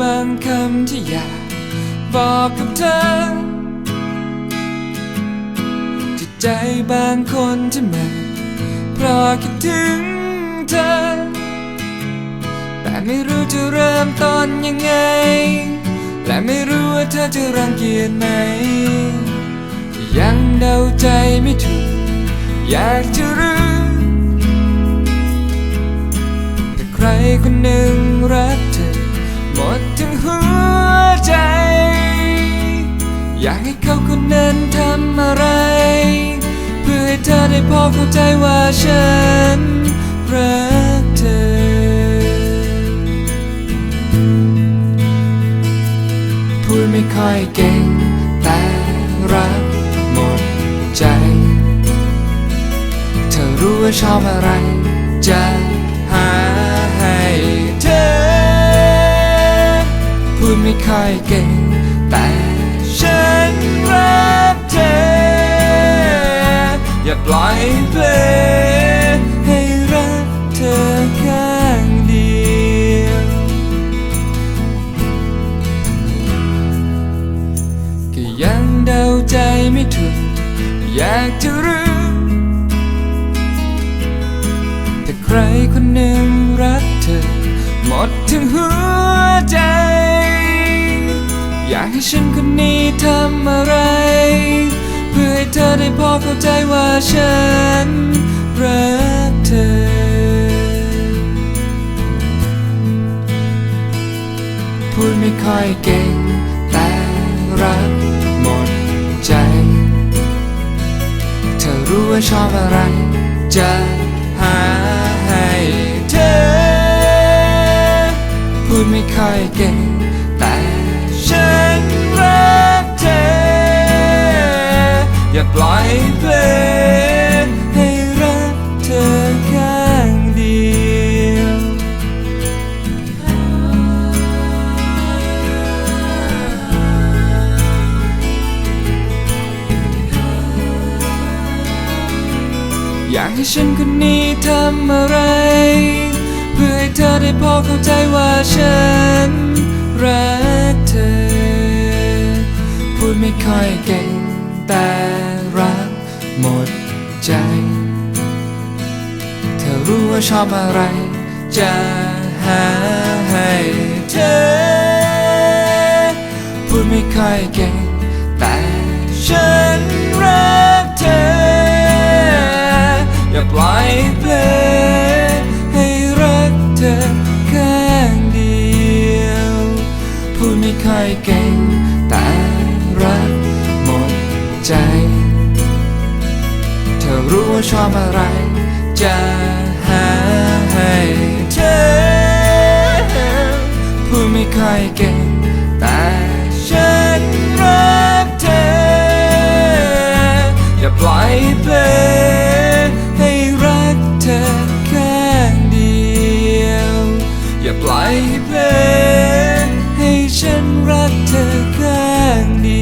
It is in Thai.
บางคำที่อยากบอกกับเธอที่ใจบางคนที่มันเพราะคิดถึงเธอ แต่ไม่รู้จะเริ่มต้นยังไง และไม่รู้ว่าเธอจะรังเกียจไหม ยังเดาใจไม่ถูก อยากจะรู้แต่ใครคนหนึ่งรักเธอ อยากให้เขาคนนั้นทำอะไร เพื่อให้เธอได้พอเข้าใจว่าฉันรักเธอ พูดไม่ค่อยเก่งแต่รักหมดใจ เธอรู้ว่าชอบอะไรจะหาให้เธอ พูดไม่ค่อยเก่ง อย่าปล่อยเพลงให้รักเธอข้างเดียวก็ยังเดาใจไม่ถูกอยากจะรู้แต่ใครคนหนึ่งรักเธอ หมดทั้งหัวใจ อยากให้ฉันคนนี้ทำอะไร เพื่อให้เธอได้พอเข้าใจว่าฉันรักเธอพูดไม่ค่อยเก่ง แต่รักหมดใจ เธอรู้ว่าชอบอะไร จะหาให้เธอ พูดไม่ค่อยเก่ง ปล่อยเพลงให้รักเธอข้างเดียว อยากให้ฉันคนนี้ทำอะไร เพื่อให้เธอได้พอเข้าใจว่าฉันรักเธอ พูดไม่ค่อยเก่งแต่ รู้ว่าชอบอะไร จะหาให้เธอ พูดไม่ค่อยเก่ง แต่ฉันรักเธอ อย่าปล่อยเพลงให้รักเธอข้างเดียว พูดไม่ค่อยเก่ง แต่รักหมดใจ เธอรู้ว่าชอบอะไร จะ ปล่อยเพลงให้ฉันรักเธอข้างเดีย